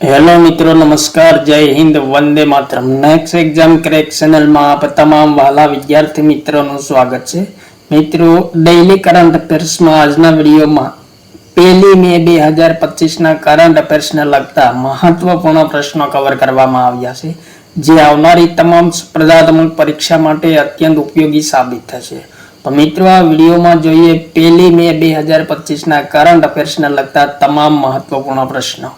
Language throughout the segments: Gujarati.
હેલો મિત્રો, નમસ્કાર, જય હિન્દ, વંદે માતરમ. નેક્સ્ટ એક્ઝામ ક્રેક ચેનલમાં આપ તમામ વાલા વિદ્યાર્થી મિત્રોનું સ્વાગત છે. મિત્રો ડેઇલી કરંટ અફેર્સમાં આજના વિડીયોમાં પહેલી મે બે હજાર પચીસના કરંટ અફેર્સને લગતા મહત્વપૂર્ણ પ્રશ્નો કવર કરવામાં આવ્યા છે, જે આવનારી તમામ સ્પર્ધાત્મક પરીક્ષા માટે અત્યંત ઉપયોગી સાબિત થશે. તો મિત્રો, આ વિડીયોમાં જોઈએ પહેલી મે બે હજાર પચીસના કરંટ અફેર્સને લગતા તમામ મહત્વપૂર્ણ પ્રશ્નો.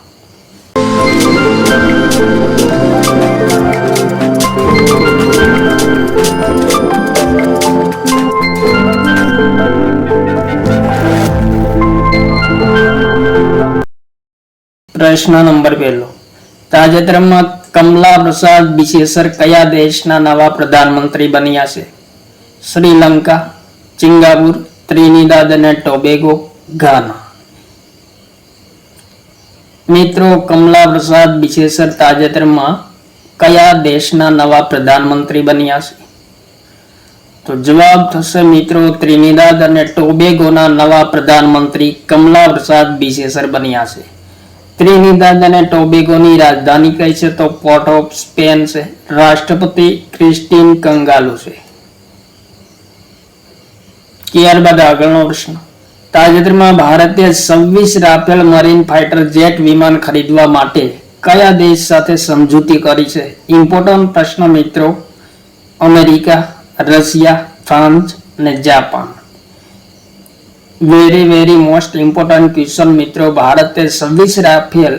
પ્રશ્ન નંબર પહેલો. તાજેતરમાં કમલા પ્રસાદ બિશેસર કયા દેશના નવા પ્રધાનમંત્રી બન્યા છે? શ્રીલંકા, સિંગાપુર, ત્રિનિદાદ અને ટોબેગો, ઘાના. મિત્રો, કમલા પ્રસાદ બિશેસર તાજેતરમાં કયા દેશના નવા પ્રધાનમંત્રી બન્યા છે? તો જવાબ થશે મિત્રો, ત્રિનિદાદ અને ટોબેગોના નવા પ્રધાનમંત્રી કમલા પ્રસાદ બિશેસર બન્યા છે. ત્રિનિદાદ અને ટોબેગોની રાજધાની કઈ છે? તો પોર્ટ ઓફ સ્પેન છે. રાષ્ટ્રપતિ ક્રિસ્ટીન કંગાલુ છે. ત્યારબાદ આગળનો પ્રશ્ન. તાજેતરમાં ભારતે છવ્વીસ રાફેલ મરીન ફાઇટર જેટ વિમાન ખરીદવા માટે કયા દેશ સાથે સમજૂતી કરી છે? ઇમ્પોર્ટન્ટ પ્રશ્ન મિત્રો, અમેરિકા, રશિયા, ફ્રાન્સ અને Japan. Very very most important question મિત્રો, ભારતે છવ્વીસ રાફેલ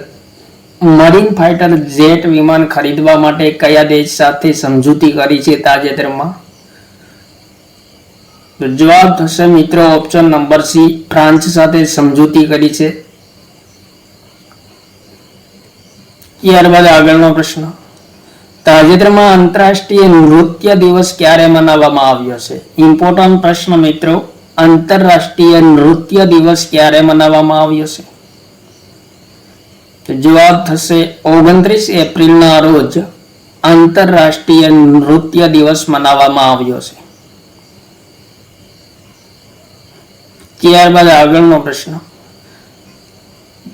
મરીન ફાઇટર જેટ વિમાન ખરીદવા માટે કયા દેશ સાથે સમજૂતી કરી છે તાજેતરમાં? જવાબ થશે મિત્રો ઓપ્શન નંબર સી ફ્રાન્સ સાથે સમજૂતી કરી છે. ત્યારબાદ આગળનો પ્રશ્ન. તાજેતરમાં આંતરરાષ્ટ્રીય નૃત્ય દિવસ ક્યારે મનાવવામાં આવ્યો છે? ઇમ્પોર્ટન્ટ પ્રશ્ન મિત્રો, આંતરરાષ્ટ્રીય નૃત્ય દિવસ ક્યારે મનાવવામાં આવ્યો છે? તો જવાબ થશે ઓગણત્રીસ એપ્રિલના રોજ આંતરરાષ્ટ્રીય નૃત્ય દિવસ મનાવવામાં આવ્યો છે. ત્યારબાદ આગળનો પ્રશ્ન.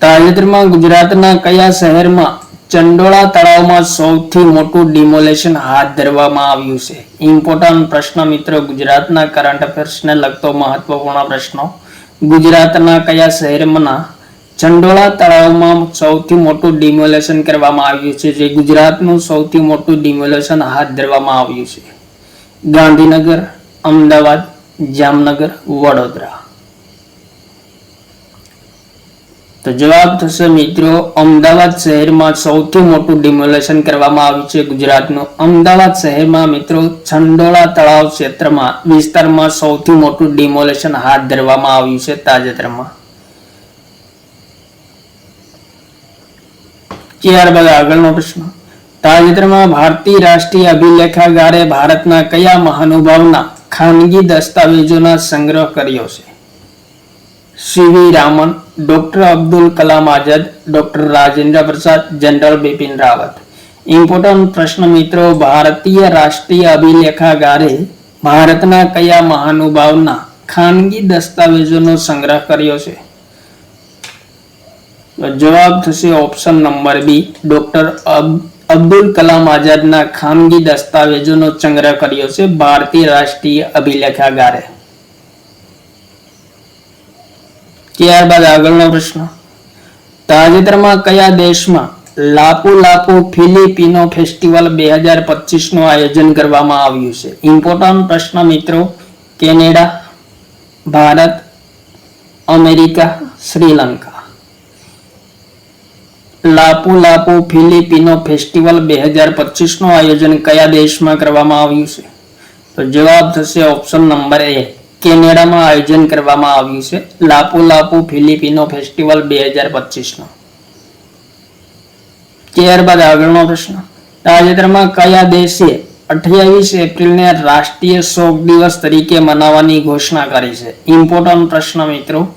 તાજેતરમાં ગુજરાતના કયા શહેરમાં ચંડોળા તળાવમાં સૌથી મોટું ડિમોલેશન હાથ ધરવામાં આવ્યું છે? ઇમ્પોર્ટન્ટ પ્રશ્ન મિત્રો, ગુજરાતના કરંટ અફેર્સને લગતો મહત્વપૂર્ણ પ્રશ્નો. ગુજરાતના કયા શહેરમાં ચંડોળા તળાવમાં સૌથી મોટું ડિમોલેશન કરવામાં આવ્યું છે? જે ગુજરાતનું સૌથી મોટું ડિમોલેશન હાથ ધરવામાં આવ્યું છે. ગાંધીનગર, અમદાવાદ, જામનગર, વડોદરા. તો જવાબ થશે મિત્રો, અમદાવાદ શહેરમાં સૌથી મોટું ડિમોલેશન કરવામાં આવ્યું છે ગુજરાતનું. અમદાવાદ શહેરમાં મિત્રો છંડોળા તળાવ ક્ષેત્રમાં, વિસ્તારમાં સૌથી મોટું ડિમોલેશન હાથ ધરવામાં આવ્યું છે તાજેતરમાં. ત્યારબાદ આગળનો પ્રશ્ન. તાજેતરમાં ભારતીય રાષ્ટ્રીય અભિલેખાગારે ભારતના કયા મહાનુભાવના ખાનગી દસ્તાવેજોના સંગ્રહ કર્યો છે? C V Raman doctor Abdul Kalam Azad doctor Rajendra Prasad general Bipin Rawat important પ્રશ્ન મિત્રો, ભારતીય રાષ્ટ્રીય અભિલેખાગારે ભારતના કયા મહાનુભાવના ખાનગી દસ્તાવેજોનો સંગ્રહ કર્યો છે? જવાબ થશે option number B doctor Abdul Kalam આઝાદના ખાનગી દસ્તાવેજોનો સંગ્રહ કર્યો છે ભારતીય રાષ્ટ્રીય અભિલેખાગારે. ત્યારબાદ આગળનો પ્રશ્ન. તાજેતરમાં કયા દેશમાં લાપુ લાપુ ફિલિપિનો ફેસ્ટિવલ બે હજાર પચીસનું આયોજન કરવામાં આવ્યું છે? ઇમ્પોર્ટન્ટ પ્રશ્ન મિત્રો, Canada, Bharat, America, Sri Lanka. Lapu Lapu Filipino festival બે હજાર પચીસનું આયોજન કયા દેશમાં કરવામાં આવ્યું છે? તો જવાબ થશે ઓપ્શન નંબર એ. કેનેડામાં આયોજન કરવામાં આવ્યું છે. લાપુ લાપુ ફિલિપિનો ફેસ્ટિવલ બે હજાર પચીસનો. ત્યારબાદ આગળનો પ્રશ્ન. તાજેતરમાં કયા દેશે અઠ્યાવીસ એપ્રિલને રાષ્ટ્રીય શોક દિવસ તરીકે મનાવવાની ઘોષણા કરી છે? ઇમ્પોર્ટન્ટ પ્રશ્ન મિત્રો.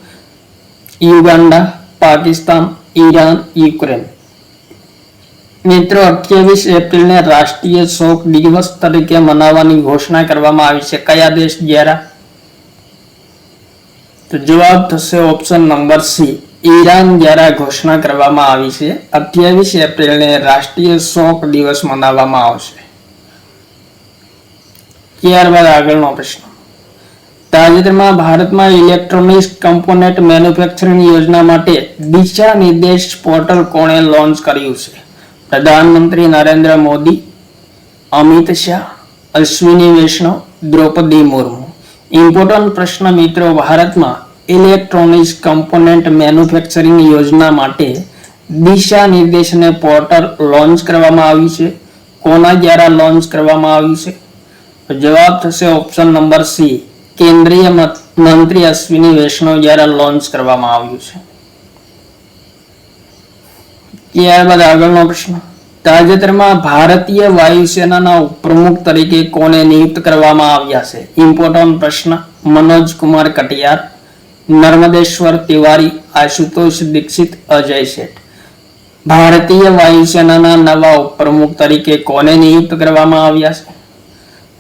Uganda Pakistan, Iran, Ukraine. મિત્રો, અઠ્યાવીસ એપ્રિલને રાષ્ટ્રીય શોક દિવસ તરીકે મનાવવાની ઘોષણા કરવામાં આવી છે. કયા દેશ દ્વારા? તો જવાબ થશે ઓપ્શન નંબર સી ઈરાન દ્વારા ઘોષણા કરવામાં આવી છે. અઠ્યાવીસ એપ્રિલને રાષ્ટ્રીય શોક દિવસ મનાવવામાં આવશે. ત્યારબાદ આગળનો પ્રશ્ન. તાજેતરમાં ભારતમાં ઇલેક્ટ્રોનિક્સ કમ્પોનેન્ટ મેન્યુફેક્ચરિંગ યોજના માટે દિશા નિર્દેશ પોર્ટલ કોણે લોન્ચ કર્યું છે? પ્રધાનમંત્રી નરેન્દ્ર મોદી, અમિત શાહ, અશ્વિની વૈષ્ણવ, દ્રૌપદી મુર્મુ. ઇમ્પોર્ટન્ટ પ્રશ્ન મિત્રો, ભારતમાં ઇલેક્ટ્રોનિક્સ કમ્પોનન્ટ મેન્યુફેક્ચરિંગ યોજના માટે દિશા નિર્દેશને પોર્ટલ લોન્ચ કરવામાં આવ્યું છે. કોના દ્વારા લોન્ચ કરવામાં આવ્યું છે? જવાબ થશે ઓપ્શન નંબર સી, કેન્દ્રીય મત- મંત્રી અશ્વિની વૈષ્ણવ દ્વારા લોન્ચ કરવામાં આવ્યું છે. ત્યારબાદ આગળનો પ્રશ્ન. તાજેતરમાં ભારતીય વાયુસેનાના ઉપપ્રમુખ તરીકે કોને નિયુક્ત કરવામાં આવ્યા છે? ઇમ્પોર્ટન્ટ પ્રશ્ન, મનોજ કુમાર કટિયાર, નર્મદેશ્વર તિવારી, આશુતોષ દીક્ષિત, અજય શેઠ. ભારતીય વાયુસેનાના નવા ઉપપ્રમુખ તરીકે કોને નિયુક્ત કરવામાં આવ્યા છે?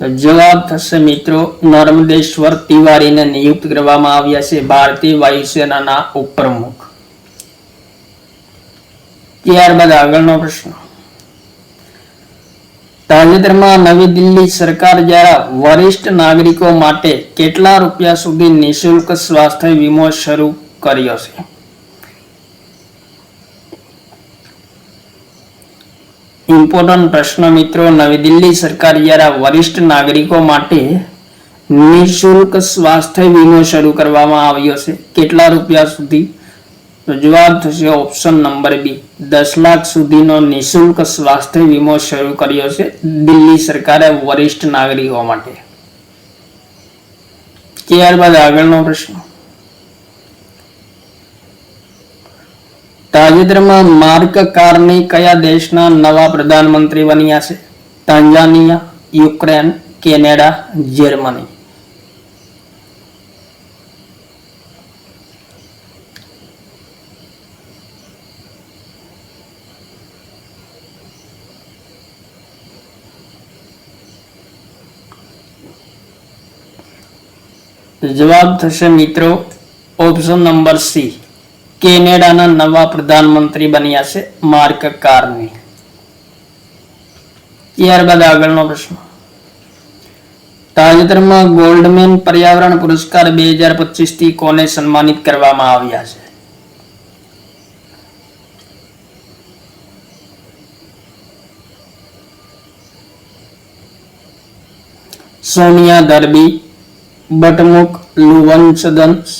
જવાબ થશે મિત્રો, નર્મદેશ્વર તિવારીને નિયુક્ત કરવામાં આવ્યા છે ભારતીય વાયુસેનાના ઉપપ્રમુખ. ત્યારબાદ આગળનો પ્રશ્ન. તાજેતરમાં નવી દિલ્હી સરકાર દ્વારા વરિષ્ઠ નાગરિકો માટે કેટલા રૂપિયા સુધી નિઃશુલ્ક સ્વાસ્થ્ય વીમો શરૂ કર્યો છે? ઇમ્પોર્ટન્ટ પ્રશ્ન મિત્રો, નવી દિલ્હી સરકાર દ્વારા વરિષ્ઠ નાગરિકો માટે નિશુલ્ક સ્વાસ્થ્ય વીમો શરૂ કરવામાં આવ્યો છે. કેટલા રૂપિયા સુધી તો થશે ઓપ્શન નંબર બી દસ લાખ સુધીનો નિઃશુલ્ક સ્વાસ્થ્ય વીમો શરૂ કર્યો છે દિલ્હી સરકારે વરિષ્ઠ નાગરિકો માટે. ત્યારબાદ આગળનો પ્રશ્ન. તાજેતરમાં માર્ક કારની કયા દેશના નવા પ્રધાનમંત્રી બન્યા છે? Tanzania, Ukraine, Canada, Germany. જવાબ થશે મિત્રો ઓપ્શન નંબર સી કેનેડાના નવા પ્રધાનમંત્રી બન્યા છે માર્ક કાર્ની. ત્યારબાદ આગળનો પ્રશ્ન. તાજેતરમાં ગોલ્ડમેન પર્યાવરણ પુરસ્કાર બે હજાર પચીસથી કોને સન્માનિત કરવામાં આવ્યા છે. સોનિયા દરબી બટમુક લુવન્સદન્સ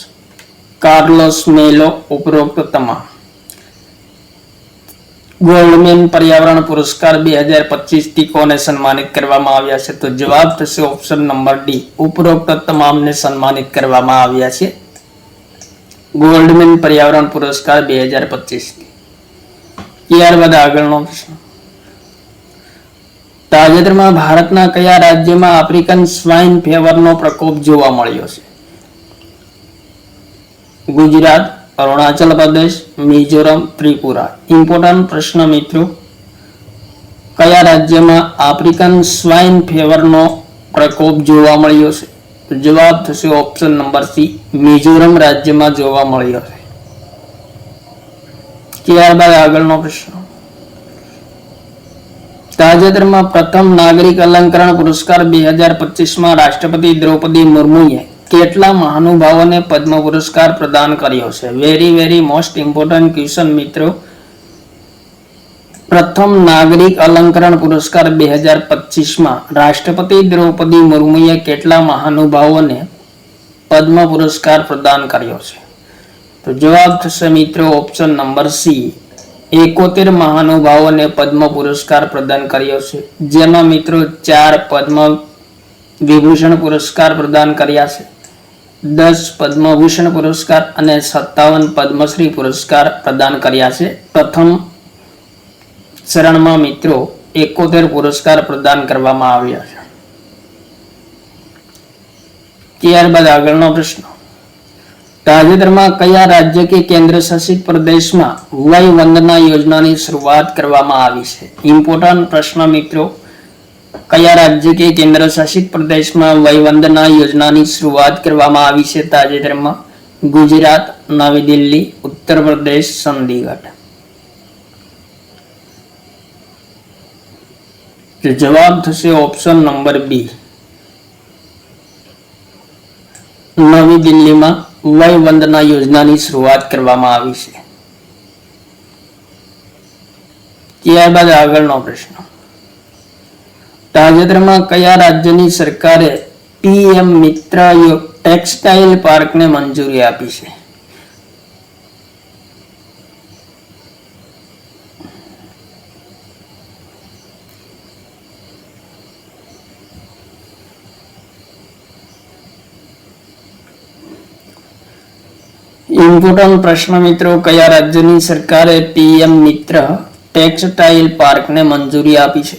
કાર્લોસ મેલો ઉપરોક્ત તમામ. ગોલ્ડમેન પર્યાવરણ પુરસ્કાર બે હજાર પચીસથી કોને સન્માનિત કરવામાં આવ્યા છે. તો જવાબ થશે ઓપ્શન નંબર ડી. ઉપરોક્ત તમામને સન્માનિત કરવામાં આવ્યા છે. ગોલ્ડમેન પર્યાવરણ પુરસ્કાર બે હજાર પચીસથી ત્યારબાદ આગળનો પ્રશ્ન. તાજેતરમાં ભારતના કયા રાજ્યમાં આફ્રિકન સ્વાઇન ફેવરનો પ્રકોપ જોવા મળ્યો છે? ગુજરાત, અરુણાચલ પ્રદેશ, મિઝોરમ, ત્રિપુરા. ઇમ્પોર્ટન્ટ પ્રશ્ન મિત્રો. કયા રાજ્યમાં આફ્રિકન સ્વાઇન ફેવરનો પ્રકોપ જોવા મળ્યો છે? જવાબ થશે ઓપ્શન નંબર સી, મિઝોરમ રાજ્યમાં જોવા મળ્યો છે. ત્યારબાદ આગળનો પ્રશ્ન. તાજેતરમાં પ્રથમ નાગરિક અલંકરણ પુરસ્કાર બે હજાર પચીસમાં રાષ્ટ્રપતિ દ્રૌપદી મુર્મુએ કેટલા મહાનુભાવોને પદ્મ પુરસ્કાર પ્રદાન કર્યો છે? Very very most important question મિત્રો. પ્રથમ નાગરિક અલંકરણ પુરસ્કાર બે હજાર પચીસમાં રાષ્ટ્રપતિ દ્રૌપદી મુર્મુએ કેટલા મહાનુભાવોને પદ્મ પુરસ્કાર પ્રદાન કર્યો છે? તો જવાબ થશે, મિત્રો ઓપ્શન નંબર સી એકોતેર મહાનુભાવોને પદ્મ પુરસ્કાર પ્રદાન કર્યો છે. જેમાં મિત્રો ચાર પદ્મ વિભૂષણ પુરસ્કાર પ્રદાન કર્યા છે. દસ પદ્મભૂષણ પુરસ્કાર અને સત્તાવન પદ્મશ્રી પુરસ્કાર પ્રદાન કર્યા છે. પ્રથમ ચરણમાં મિત્રો એકોતેર પુરસ્કાર પ્રદાન કરવામાં આવ્યા છે. ત્યારબાદ આગળનો પ્રશ્ન. તાજેતરમાં કયા રાજ્ય કે કેન્દ્ર શાસિત પ્રદેશમાં વય વંદના યોજનાની શરૂઆત કરવામાં આવી છે? ઇમ્પોર્ટન્ટ પ્રશ્ન મિત્રો, કયા રાજ્ય કે કેન્દ્ર શાસિત પ્રદેશમાં વય વંદના યોજનાની શરૂઆત કરવામાં આવી છે તાજેતરમાં? ગુજરાત, નવી દિલ્હી, ઉત્તર પ્રદેશ, ચંદીગઢ. તો જવાબ થશે ઓપ્શન નંબર બી. નવી દિલ્હીમાં વય વંદના યોજનાની શરૂઆત કરવામાં આવી છે. ત્યારબાદ આગળનો પ્રશ્ન. તાજેતરમાં કયા રાજ્યની સરકારે પીએમ મિત્ર ટેક્સટાઇલ પાર્કને મંજૂરી આપી છે? ઇમ્પોર્ટન્ટ પ્રશ્ન મિત્રો, કયા રાજ્યની સરકારે પીએમ મિત્ર ટેક્સટાઇલ પાર્કને મંજૂરી આપી છે?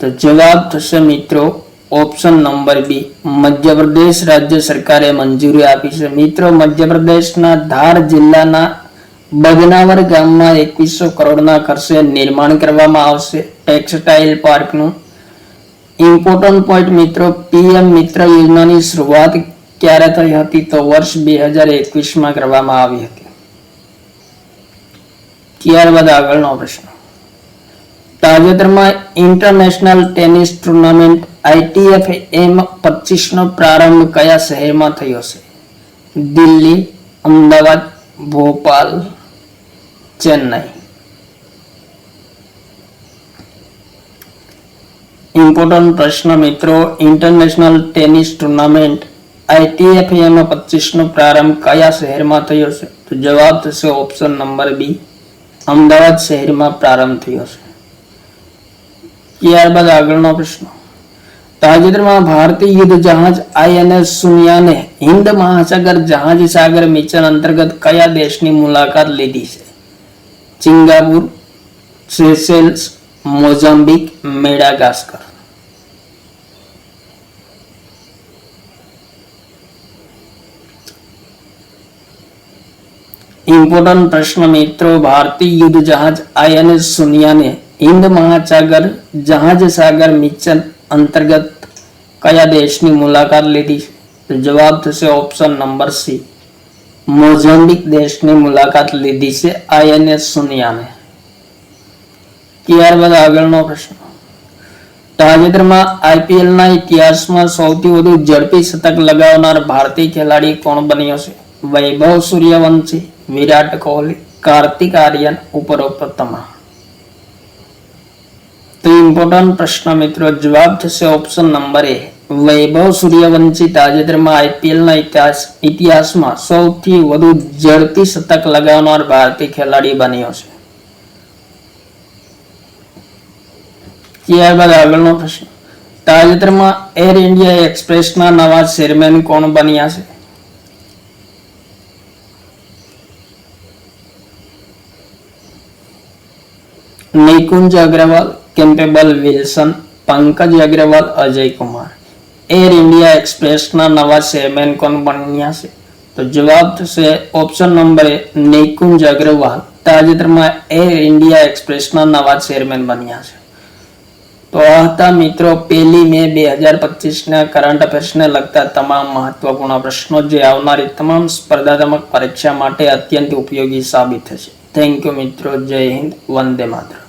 તો જવાબ થશે મિત્રો, ઓપ્શન નંબર બી, મધ્યપ્રદેશ રાજ્ય સરકારે મંજૂરી આપી છે. મિત્રો, મધ્યપ્રદેશના ધાર જિલ્લાના બગનાવર ગામમાં એકવીસો કરોડના ખર્ચે નિર્માણ કરવામાં આવશે ટેક્સટાઇલ પાર્કનું. ઇમ્પોર્ટન્ટ પોઈન્ટ મિત્રો, પીએમ મિત્ર યોજનાની શરૂઆત ક્યારે થઈ હતી તો વર્ષ બે હજાર એકવીસમાં કરવામાં આવી હતી. ત્યારબાદ આગળનો પ્રશ્ન. તાજેતરમાં international tennis tournament ITF M પચીસનો પ્રારંભ કયા શહેરમાં થયો છે? દિલ્હી, અમદાવાદ, ભોપાલ, ચેન્નઈ. ઇમ્પોર્ટન્ટ પ્રશ્ન મિત્રો ઇન્ટરનેશનલ ટેનિસ ટુર્નામેન્ટ આઈટીએફ પચીસનો પ્રારંભ કયા શહેરમાં થયો છે? તો જવાબ થશે ઓપ્શન નંબર બી, અમદાવાદ શહેરમાં પ્રારંભ થયો છે. ત્યારબાદ આગળનો પ્રશ્ન. તાજેતરમાં ભારતીય યુદ્ધ જહાજ આઈએનએસ સુનિયાને હિન્દ મહાસાગર જહાજ સાગર મિશન અંતર્ગત કયા દેશની મુલાકાત લીધી છે? Singapore Seychelles Mozambique, Madagascar. Important પ્રશ્ન મિત્રો, ભારતીય યુદ્ધ જહાજ આઈએનએસ સુનિયાને હિન્દ મહાસાગર જહાજ સાગર મિશન અંતર્ગત કયા દેશની મુલાકાત લીધી? જવાબ થશે ઓપ્શન નંબર સી મોઝામ્બિક દેશની મુલાકાત લીધી છે આઈએનએસ સુનિયાને. ત્યારબાદ આગળનો પ્રશ્ન. તાજેતરમાં આઈપીએલના ઇતિહાસમાં સૌથી વધુ ઝડપી શતક લગાવનાર ભારતીય ખેલાડી કોણ બન્યો છે? વૈભવ સૂર્યવંશી વિરાટ કોહલી કાર્તિક આર્યન ઉપરોક્ત તો ઇમ્પોર્ટન્ટ પ્રશ્ન મિત્રો જવાબ થશે option number A Vaibhav Suryavanshi તાજેતરમાં આઈપીએલના ઇતિહાસ ઇતિહાસમાં સૌથી વધુ ઝડપી શતક લગાવનાર ભારતીય ખેલાડી બન્યો છે ત્યારબાદ આગળનો પ્રશ્ન તાજેતરમાં એર ઇન્ડિયા એક્સપ્રેસના નવા ચેરમેન કોણ બન્યા છે Nikunj Agrawal, Campbell Wilson, Pankaj Agrawal Ajay Kumar air India એક્સપ્રેસના નવા ચેરમેન કોણ બન્યા છે? તો જવાબ થશે option number A Nikunj Agrawal. તાજેતરમાં એર ઇન્ડિયા એક્સપ્રેસના નવા ચેરમેન બન્યા છે. તો આ હતા મિત્રો પહેલી મે બે હજાર પચીસના કરંટ અફેર્સને લગતા તમામ મહત્વપૂર્ણ પ્રશ્નો જે આવનારી તમામ સ્પર્ધાત્મક પરીક્ષા માટે અત્યંત ઉપયોગી સાબિત થશે. થેન્ક યુ મિત્રો. જય હિન્દ. વંદે માતરમ.